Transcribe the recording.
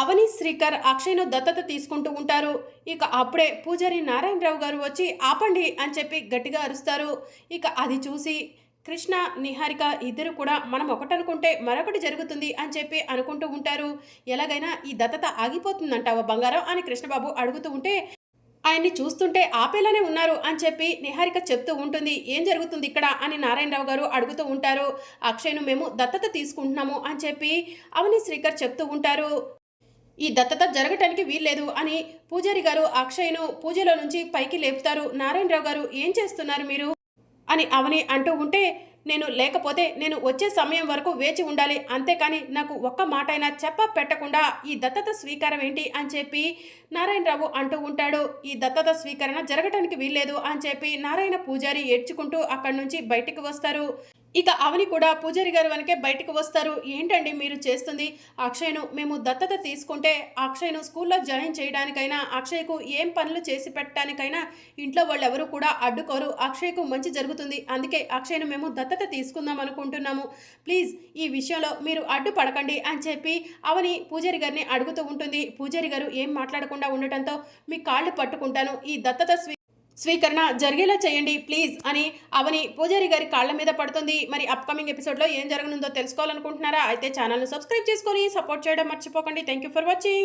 అవని శ్రీకర్ అక్షయ్ను దత్తత తీసుకుంటూ ఉంటారు. ఇక అప్పుడే పూజారి నారాయణరావు గారు వచ్చి ఆపండి అని చెప్పి గట్టిగా అరుస్తారు. ఇక అది చూసి కృష్ణ నిహారిక ఇద్దరు కూడా మనం ఒకటనుకుంటే మరొకటి జరుగుతుంది అని చెప్పి అనుకుంటూ ఉంటారు. ఎలాగైనా ఈ దత్తత ఆగిపోతుందంటావా బంగారం అని కృష్ణబాబు అడుగుతూ ఉంటే ఆయన్ని చూస్తుంటే ఆపేలానే ఉన్నారు అని చెప్పి నిహారిక చెప్తూ ఉంటుంది. ఏం జరుగుతుంది ఇక్కడ అని నారాయణరావు గారు అడుగుతూ ఉంటారు. అక్షయ్ను మేము దత్తత తీసుకుంటున్నాము అని చెప్పి అవని శ్రీకర్ చెప్తూ ఉంటారు. ఈ దత్తత జరగటానికి వీల్లేదు అని పూజారి గారు అక్షయ్ను పూజలో నుంచి పైకి లేపుతారు. నారాయణరావు గారు ఏం చేస్తున్నారు మీరు? అని అవని అంటూ ఉంటే నేను లేకపోతే నేను వచ్చే సమయం వరకు వేచి ఉండాలి. అంతేకాని నాకు ఒక్క మాట అయినా చెప్ప పెట్టకుండా ఈ దత్తత స్వీకారం ఏంటి అని చెప్పి నారాయణరావు అంటూ ఉంటాడు. ఈ దత్తత స్వీకరణ జరగటానికి వీల్లేదు అని చెప్పి నారాయణ పూజారి ఏడ్చుకుంటూ అక్కడి నుంచి బయటికి వస్తారు. ఇక అవని కూడా పూజారి గారు వెనకే బయటకు వస్తారు. ఏంటండి మీరు చేస్తుంది? అక్షయ్ను మేము దత్తత తీసుకుంటే అక్షయ్ను స్కూల్లో జాయిన్ చేయడానికైనా అక్షయ్కు ఏం పనులు చేసి పెట్టడానికైనా ఇంట్లో వాళ్ళు ఎవరు కూడా అడ్డుకోరు. అక్షయ్కు మంచి జరుగుతుంది. అందుకే అక్షయ్ను మేము దత్తత తీసుకుందాం అనుకుంటున్నాము. ప్లీజ్ ఈ విషయంలో మీరు అడ్డుపడకండి అని చెప్పి అవని పూజారి గారిని అడుగుతూ ఉంటుంది. పూజారి గారు ఏం మాట్లాడకుండా ఉండటంతో మీ కాళ్ళు పట్టుకుంటాను. ఈ దత్తత స్వీ స్వీకరణ జరిగేలా చేయండి ప్లీజ్ అని అవని పూజారి గారి కాళ్ళ మీద పడుతుంది. మరి అప్కమింగ్ ఎపిసోడ్లో ఏం జరగనుందో తెలుసుకోవాలనుకుంటున్నారా? అయితే ఛానల్ను సబ్స్క్రైబ్ చేసుకొని సపోర్ట్ చేయడం మర్చిపోకండి. Thank you for watching